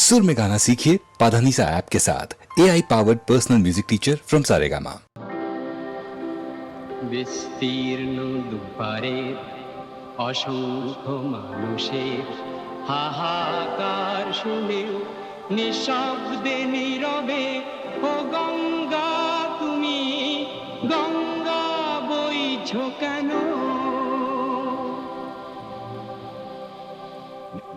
सुर में गाना सीखिए पाधानीसा ऐप के साथ A I powered personal music teacher from Saregama বিস্তীর্ণ দুপারের অসংখ্য মানুষের হাহাকার শুনেও নিঃশব্দে নীরবে ও গঙ্গা তুমি গঙ্গা বইছ কেন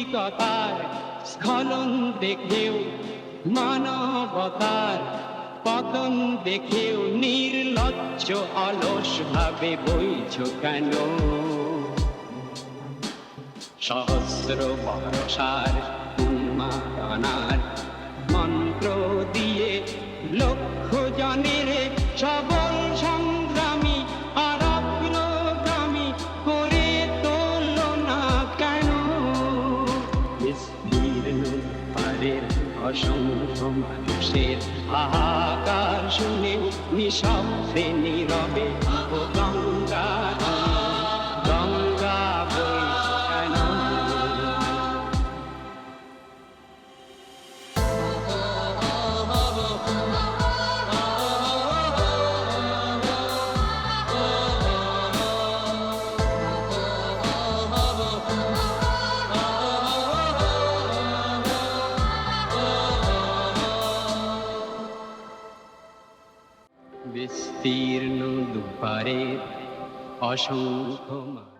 নৈতিকতার স্খলন দেখেও মানবতার, পতন দেখেও নির্লজ্জ অলস ভাবে বইছ কেন? সহস্র বরসার উন্মাদনার মন্ত্র অসংখ্য মানুষের হাহাকার শুনে নিঃশব্দে নীরবে বিস্তীর্ণ দুপারে অসংখ্য